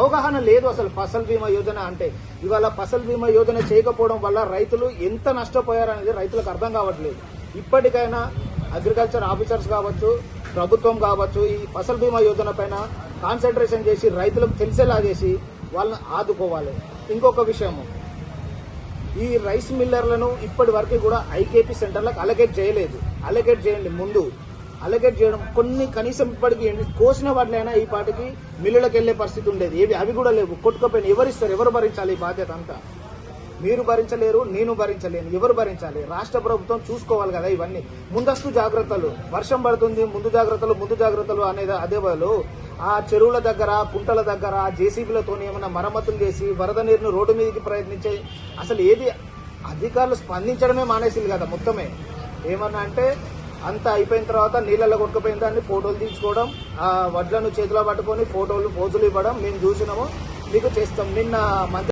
అవగాహన లేదు అసలు ఫసల్ బీమా యోజన అంటే. ఇవాళ ఫసల్ బీమా యోజన చేయకపోవడం వల్ల రైతులు ఎంత నష్టపోయారనేది రైతులకు అర్థం కావట్లేదు. ఇప్పటికైనా అగ్రికల్చర్ ఆఫీసర్స్ కావచ్చు ప్రభుత్వం కావచ్చు ఈ ఫసల్ బీమా యోజన పైన కాన్సన్ట్రేషన్ చేసి రైతులకు తెలిసేలా చేసి వాళ్ళని ఆదుకోవాలి. ఇంకొక విషయము. ఈ రైస్ మిల్లర్లను ఇప్పటి వరకు కూడా ఐకేపీ సెంటర్లకు అలకేట్ చేయలేదు. అలకేట్ చేయండి ముందు. అలకేట్ చేయడం కొన్ని కనీసం ఇప్పటికి కోసిన వాటిలైనా ఈ పాటికి మిల్లులకు వెళ్ళే పరిస్థితి ఉండేది. ఏవి అవి కూడా లేవు. కొట్టుకోపోయిన ఎవరు ఇస్తారు? ఎవరు భరించాలి ఈ బాధ్యత అంతా? మీరు భరించలేరు నేను భరించలేను ఎవరు భరించాలి? రాష్ట్ర ప్రభుత్వం చూసుకోవాలి కదా ఇవన్నీ. ముందస్తు జాగ్రత్తలు. వర్షం పడుతుంది ముందు జాగ్రత్తలు ముందు జాగ్రత్తలు అనేది అదే బదులు ఆ చెరువుల దగ్గర కుంటల దగ్గర జేసీబీలతో ఏమైనా మరమ్మతులు చేసి వరద నీరును రోడ్డు మీదకి ప్రయత్నించే అసలు ఏది అధికారులు స్పందించడమే మానేసింది కదా మొత్తమే. ఏమన్నా అంటే అంతా అయిపోయిన తర్వాత నీళ్ళలో కొట్టుకుపోయిన దాన్ని ఫోటోలు తీసుకోవడం ఆ వడ్లను చేతిలో పట్టుకొని ఫోటోలు పోజులు ఇవ్వడం మేము చూసినాము. మీకు చేస్తాం. నిన్న మంత్రి